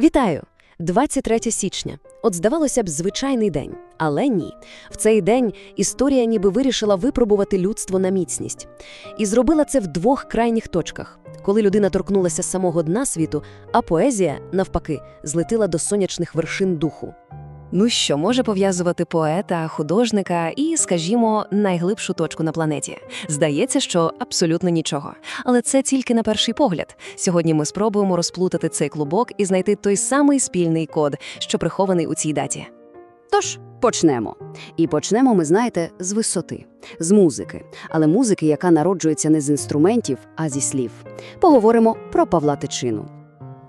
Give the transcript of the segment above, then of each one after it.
Вітаю! 23 січня. От здавалося б, звичайний день. Але ні. В цей день історія ніби вирішила випробувати людство на міцність. І зробила це в двох крайніх точках. Коли людина торкнулася самого дна світу, а поезія, навпаки, злетила до сонячних вершин духу. Ну що може пов'язувати поета, художника і, скажімо, найглибшу точку на планеті? Здається, що абсолютно нічого. Але це тільки на перший погляд. Сьогодні ми спробуємо розплутати цей клубок і знайти той самий спільний код, що прихований у цій даті. Тож почнемо. І почнемо ми, знаєте, з висоти, з музики. Але музики, яка народжується не з інструментів, а зі слів. Поговоримо про Павла Тичину.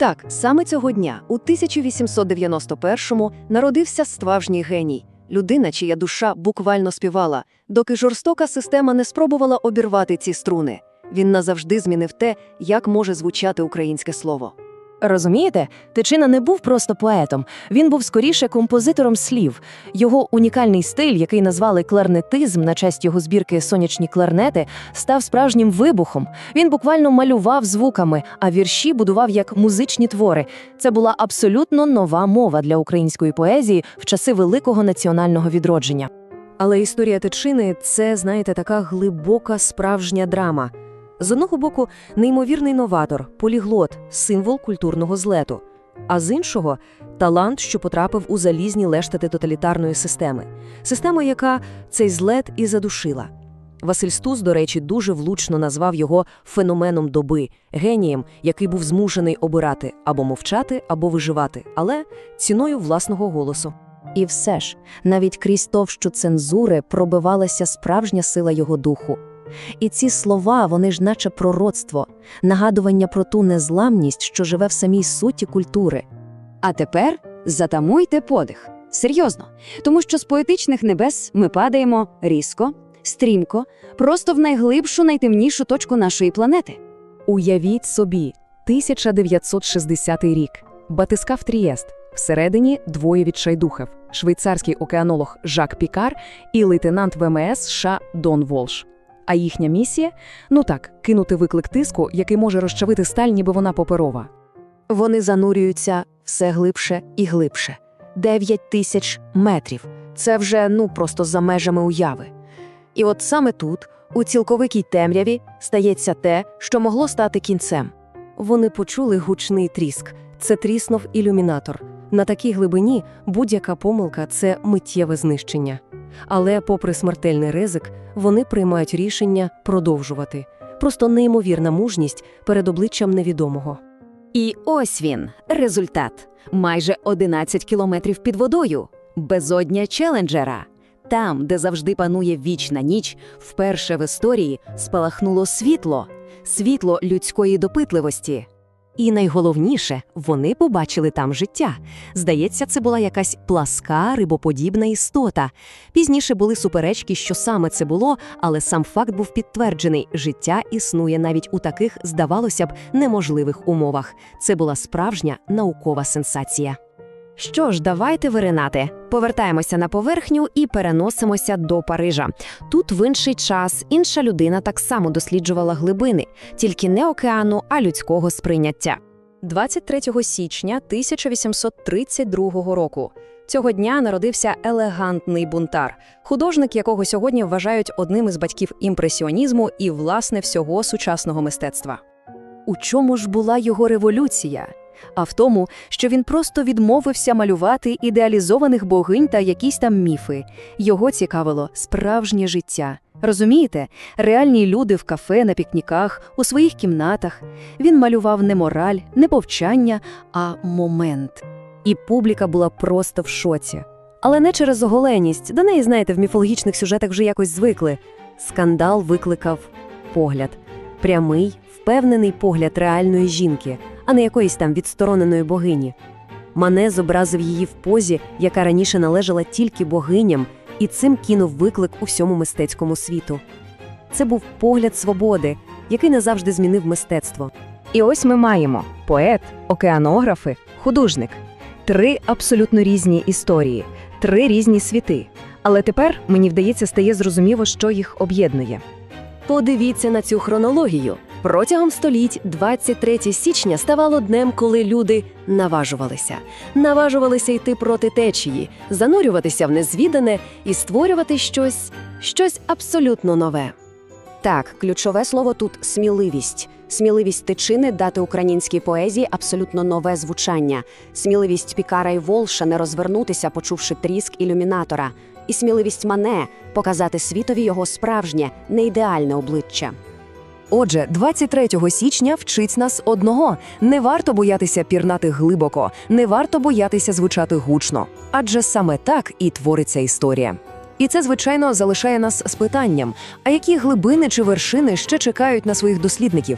Так, саме цього дня, у 1891-му, народився справжній геній. Людина, чия душа буквально співала, доки жорстока система не спробувала обірвати ці струни. Він назавжди змінив те, як може звучати українське слово. Розумієте, Тичина не був просто поетом, він був скоріше композитором слів. Його унікальний стиль, який назвали кларнетизм на честь його збірки Сонячні кларнети, став справжнім вибухом. Він буквально малював звуками, а вірші будував як музичні твори. Це була абсолютно нова мова для української поезії в часи великого національного відродження. Але історія Тичини це, знаєте, така глибока справжня драма. З одного боку, неймовірний новатор, поліглот, символ культурного злету, а з іншого талант, що потрапив у залізні лештати тоталітарної системи, система, яка цей злет і задушила. Василь Стус, до речі, дуже влучно назвав його феноменом доби, генієм, який був змушений обирати або мовчати, або виживати, але ціною власного голосу. І все ж, навіть крізь товщу цензури пробивалася справжня сила його духу. І ці слова, вони ж наче пророцтво, нагадування про ту незламність, що живе в самій суті культури. А тепер затамуйте подих. Серйозно. Тому що з поетичних небес ми падаємо різко, стрімко, просто в найглибшу, найтемнішу точку нашої планети. Уявіть собі, 1960 рік. Батискав Трієст. Всередині двоє відчайдухів – швейцарський океанолог Жак Пікар і лейтенант ВМС США Дон Волш. А їхня місія ну так, кинути виклик тиску, який може розчавити сталь, ніби вона паперова. Вони занурюються все глибше і глибше. Дев'ять тисяч метрів. Це вже ну просто за межами уяви. І от саме тут, у цілковитій темряві, стається те, що могло стати кінцем. Вони почули гучний тріск. Це тріснув ілюмінатор. На такій глибині будь-яка помилка це миттєве знищення. Але, попри смертельний ризик, вони приймають рішення продовжувати. Просто неймовірна мужність перед обличчям невідомого. І ось він, результат. Майже 11 кілометрів під водою. Безодня Челенджера. Там, де завжди панує вічна ніч, вперше в історії спалахнуло світло, світло людської допитливості. І найголовніше, вони побачили там життя. Здається, це була якась пласка, рибоподібна істота. Пізніше були суперечки, що саме це було, але сам факт був підтверджений: життя існує навіть у таких, здавалося б, неможливих умовах. Це була справжня наукова сенсація. Що ж, давайте виринати. Повертаємося на поверхню і переносимося до Парижа. Тут в інший час інша людина так само досліджувала глибини, тільки не океану, а людського сприйняття. 23 січня 1832 року. Цього дня народився елегантний бунтар, художник, якого сьогодні вважають одним із батьків імпресіонізму і, власне, всього сучасного мистецтва. У чому ж була його революція? А в тому, що він просто відмовився малювати ідеалізованих богинь та якісь там міфи. Його цікавило справжнє життя. Розумієте, реальні люди в кафе, на пікніках, у своїх кімнатах. Він малював не мораль, не повчання, а момент. І публіка була просто в шоці. Але не через оголеність, до неї, знаєте, в міфологічних сюжетах вже якось звикли. Скандал викликав погляд. Прямий, впевнений погляд реальної жінки, а не якоїсь там відстороненої богині. Мане зобразив її в позі, яка раніше належала тільки богиням, і цим кинув виклик усьому мистецькому світу. Це був погляд свободи, який не завжди змінив мистецтво. І ось ми маємо поет, океанографи, художник три абсолютно різні історії, три різні світи. Але тепер мені вдається стає зрозуміло, що їх об'єднує. Подивіться на цю хронологію. Протягом століть 23 січня ставало днем, коли люди наважувалися. Наважувалися йти проти течії, занурюватися в незвідане і створювати щось, щось абсолютно нове. Так, ключове слово тут сміливість. Сміливість тичини дати українській поезії абсолютно нове звучання, сміливість Пікара і Волша не розвернутися, почувши тріск ілюмінатора, і сміливість Мане показати світові його справжнє, неідеальне обличчя. Отже, 23 січня вчить нас одного: не варто боятися пірнати глибоко, не варто боятися звучати гучно. Адже саме так і твориться історія. І це, звичайно, залишає нас з питанням: а які глибини чи вершини ще чекають на своїх дослідників?